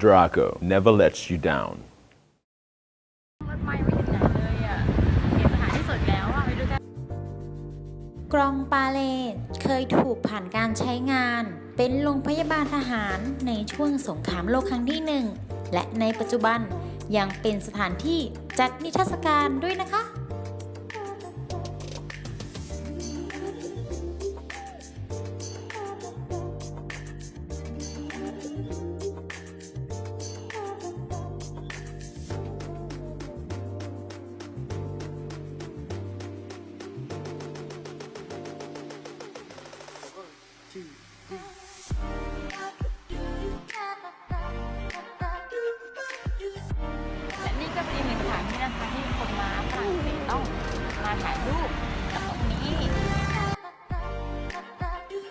Draco never lets you down. รถไฟไม่ถึงไหนเลยอะเห็นสถาที่สวยแล้วอะไปดูกันกรองปาเลตเคยถูกผ่านการใช้งาน เป็นโรงพยาบาลทหารในช่วงสงครามโลกครั้งที่หนึ่งและในปัจจุบันยังเป็นสถานที่จัดนิทรรศการด้วยนะคะ และนี่ก็เป็นอีกหนึ่งสถานที่นะคะที่คนมาฝรั่งเศสต้องมาถ่ายรูปกับตรงนี้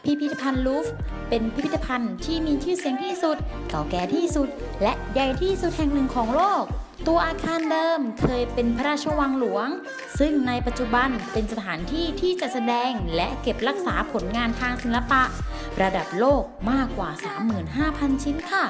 พิพิธภัณฑ์ลูฟเป็นพิพิธภัณฑ์ที่มีชื่อเสียงที่สุด เก่าแก่ที่สุด และใหญ่ที่สุดแห่งหนึ่งของโลก ตัวอาคารเดิมเคยเป็นพระราชวังหลวง ซึ่งในปัจจุบันเป็นสถานที่ที่จะแสดงและเก็บรักษาผลงานทางศิลปะ ระดับโลกมากกว่า 35,000 ชิ้นค่ะ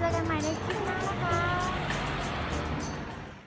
这个买得起吗